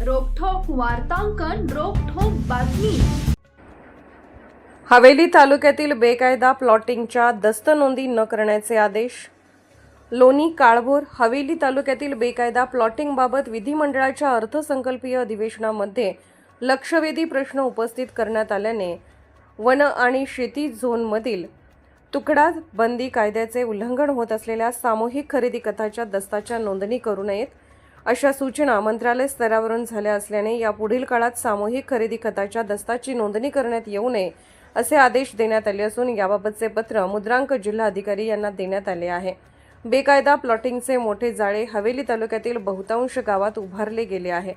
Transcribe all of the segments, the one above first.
वार्तांकन रोखोक बातमी. हवेली तालुक्यातील बेकायदा प्लॉटिंगच्या दस्त नोंदी न करण्याचे आदेश. लोणी काळभोर हवेली तालुक्यातील बेकायदा प्लॉटिंगबाबत विधिमंडळाच्या अर्थसंकल्पीय अधिवेशनामध्ये लक्षवेधी प्रश्न उपस्थित करण्यात आल्याने वन आणि शेती झोनमधील तुकडा बंदी कायद्याचे उल्लंघन होत असलेल्या सामूहिक खरेदी कथाच्या दस्ताच्या नोंदणी करू नयेत. अशा सूचना मंत्रालय स्तरावरून झाल्या असल्याने यापुढील काळात सामूहिक खरेदी खताच्या दस्ताची नोंदणी करण्यात येऊ नये असे आदेश देण्यात आले असून याबाबतचे पत्र मुद्रांक जिल्हा अधिकारी यांना देण्यात आले आहे. बेकायदा प्लॉटिंगचे मोठे जाळे हवेली तालुक्यातील बहुतांश गावात उभारले गेले आहे.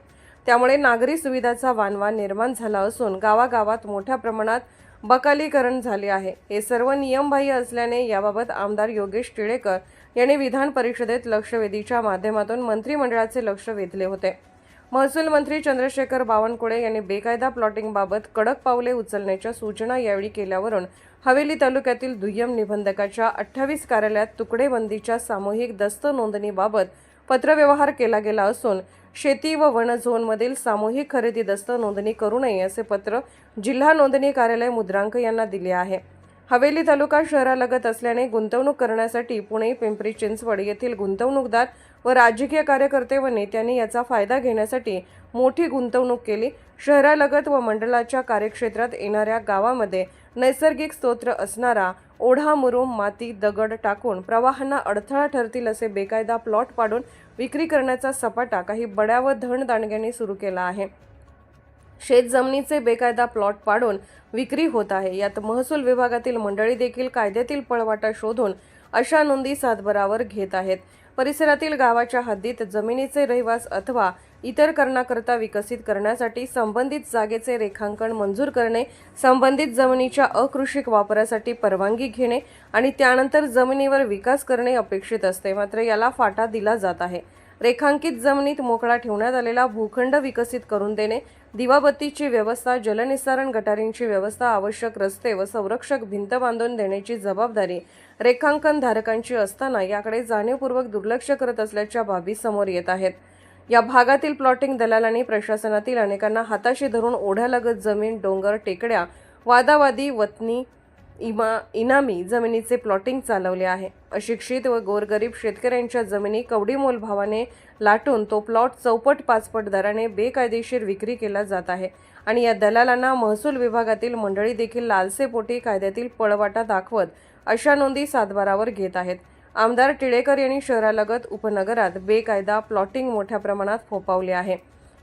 त्यामुळे नागरी सुविधाचा वानवा निर्माण झाला असून गावागावात मोठ्या प्रमाणात बकालीकरण झाले आहे. हे सर्व नियमबाह्य असल्याने याबाबत आमदार योगेश टिळेकर यांनी विधान परिषदेत लक्षवेधीच्या माध्यमातून मंत्रिमंडळाचे लक्ष वेधले होते. महसूल मंत्री चंद्रशेखर बावनकुळे यांनी बेकायदा प्लॉटिंगबाबत कडक पावले उचलण्याच्या सूचना यावेळी केल्यावरून हवेली तालुक्यातील दुय्यम निबंधकाच्या अठ्ठावीस कार्यालयात तुकडेबंदीच्या सामूहिक दस्त नोंदणीबाबत पत्रव्यवहार केला गेला असून शेती व वन झोनमधील सामूहिक खरेदी दस्त नोंदणी करू नये असे पत्र जिल्हा नोंदणी कार्यालय मुद्रांक यांना दिले आहे. हवेली तालुका शहरालगत असल्याने गुंतवणूक करण्यासाठी पुणे पिंपरी चिंचवड येथील गुंतवणूकदार व राजकीय कार्यकर्ते व नेत्यांनी याचा फायदा घेण्यासाठी मोठी गुंतवणूक केली. शहरालगत व मंडळाच्या कार्यक्षेत्रात येणाऱ्या गावामध्ये नैसर्गिक स्तोत्र असणारा ओढा मुरुम माती दगड टाकून प्रवाहांना अडथळा ठरतील असे बेकायदा प्लॉट पाडून विक्री करण्याचा सपाटा काही बड्या व धन दांडग्यांनी सुरू केला आहे. शेत जमिनीचे बेकायदा प्लॉट पाडून विक्री होत आहे. यात महसूल विभागातील मंडळी देखील कायद्यातील पळवाटा शोधून अशा नोंदी सातबरावर घेत आहेत. परिसरातील गावाच्या हद्दीत जमिनीचे रहिवास अथवा इतर करणाकरता विकसित करण्यासाठी संबंधित जागेचे रेखांकन मंजूर करणे संबंधित जमिनीच्या अकृषिक वापरासाठी परवानगी घेणे आणि त्यानंतर जमिनीवर विकास करणे अपेक्षित असते. मात्र याला फाटा दिला जात आहे. रेखांकित जमिनीत मोकळा ठेवण्यात आलेला भूखंड विकसित करून देणे दिवाबत्तीची व्यवस्था जलनिस्सारण गटारींची व्यवस्था आवश्यक रस्ते व संरक्षक भिंत बांधून देण्याची जबाबदारी रेखांकन धारकांची असताना याकडे जाणीवपूर्वक दुर्लक्ष करत असल्याच्या बाबी समोर येत आहेत. या भागातील प्लॉटिंग दलालांनी प्रशासनातील अनेकांना हाताशी धरून ओढ्यालगत जमीन डोंगर टेकड्या वादावादी वतनी इमा इनामी जमिनीचे प्लॉटिंग चालवले आहे. अशिक्षित व गोरगरीब शेतकऱ्यांच्या जमिनी कवडीमोल भावाने लाटून तो प्लॉट चौपट पाचपट दराने बेकायदेशीर विक्री केला जात आहे. आणि या दलालांना महसूल विभागातील मंडळी देखील लालसेपोटी कायद्यातील पळवाटा दाखवत अशा नोंदी सातबारावर घेत आहेत. आमदार टिळेकर यांनी शहरालगत उपनगरात बेकायदा प्लॉटिंग मोठ्या प्रमाणात फोपावले आहे.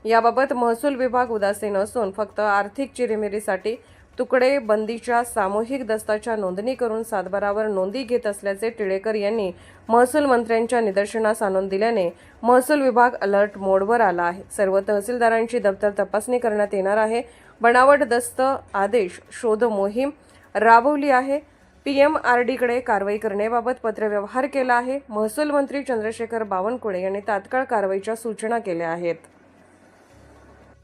याबाबत महसूल विभाग उदासीन असून फक्त आर्थिक चिरेमिरीसाठी तुकडे बंदीच्या सामूहिक दस्ताच्या नोंदणी करून सातबारावर नोंदी घेत असल्याचे टिळेकर यांनी महसूल मंत्र्यांच्या निदर्शनास आणून दिल्याने महसूल विभाग अलर्ट मोडवर आला आहे. सर्व तहसीलदारांची दप्तर तपासणी करण्यात येणार आहे. बनावट दस्त आदेश शोध मोहीम राबवली आहे. पी एम आर डीकडे कारवाई करण्याबाबत पत्रव्यवहार केला आहे. महसूल मंत्री चंद्रशेखर बावनकुळे यांनी तात्काळ कारवाईच्या सूचना केल्या आहेत.